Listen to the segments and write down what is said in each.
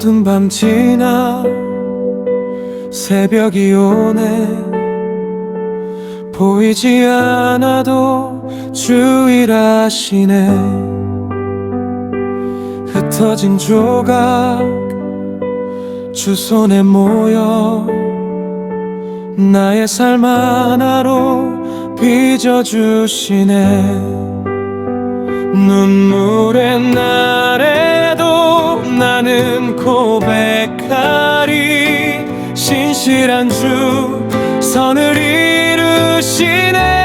어두운 밤 지나 새벽이 오네. 보이지 않아도 주일하시네. 흩어진 조각 주 손에 모여 나의 삶 하나로 빚어주시네. 눈물의 날에도 나는 고백하리 신실한 주 선을 이루시네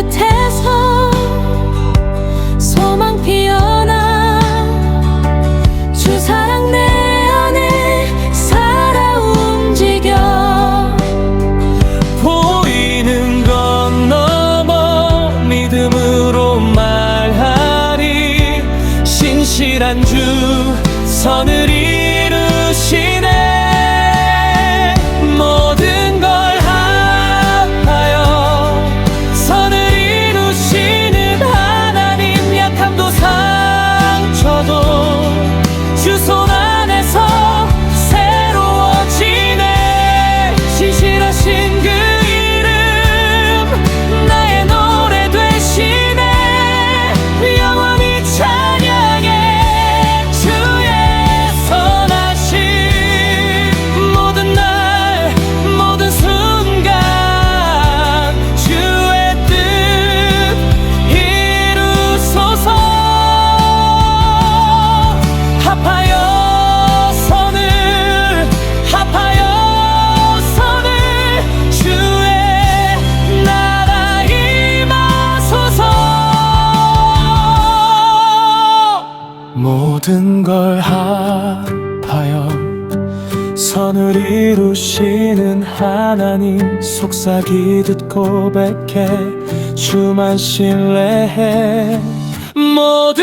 끝에서 소망 피어나 주 사랑 내 안에 살아 움직여. 보이는 건 넘어 믿음으로 말하리. 신실한 주 선을 모든 걸 합하여 선을 이루시는 하나님 속삭이듯 고백해 주만 신뢰해. 모든